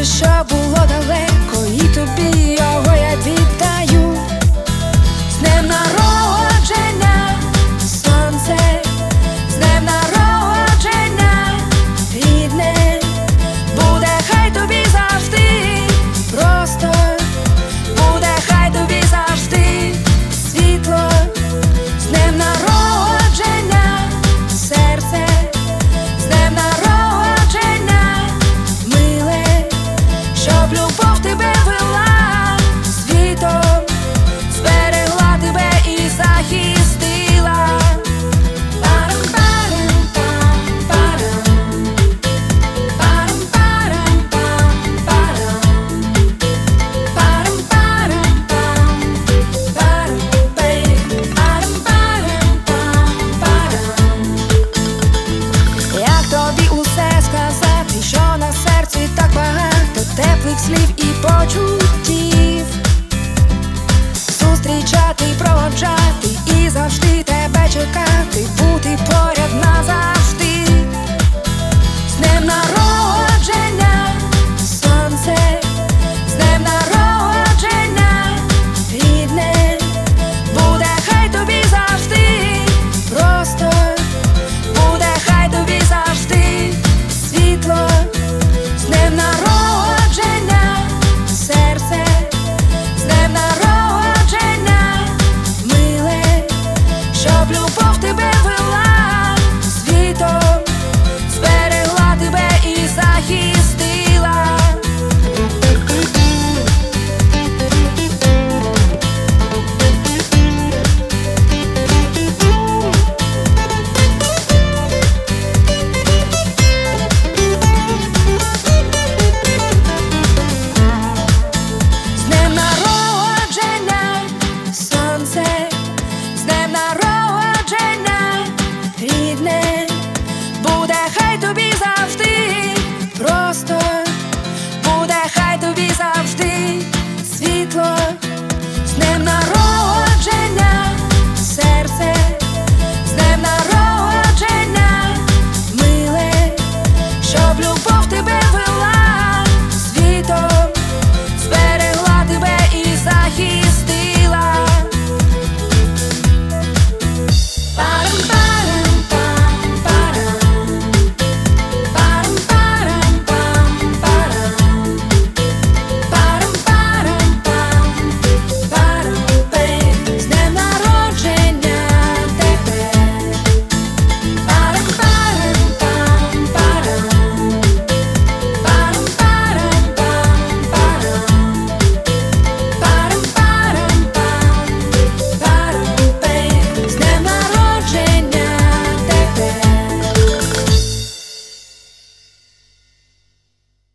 тиша теплих слів і почуттів. Зустрічати, проводжати і завжди blue.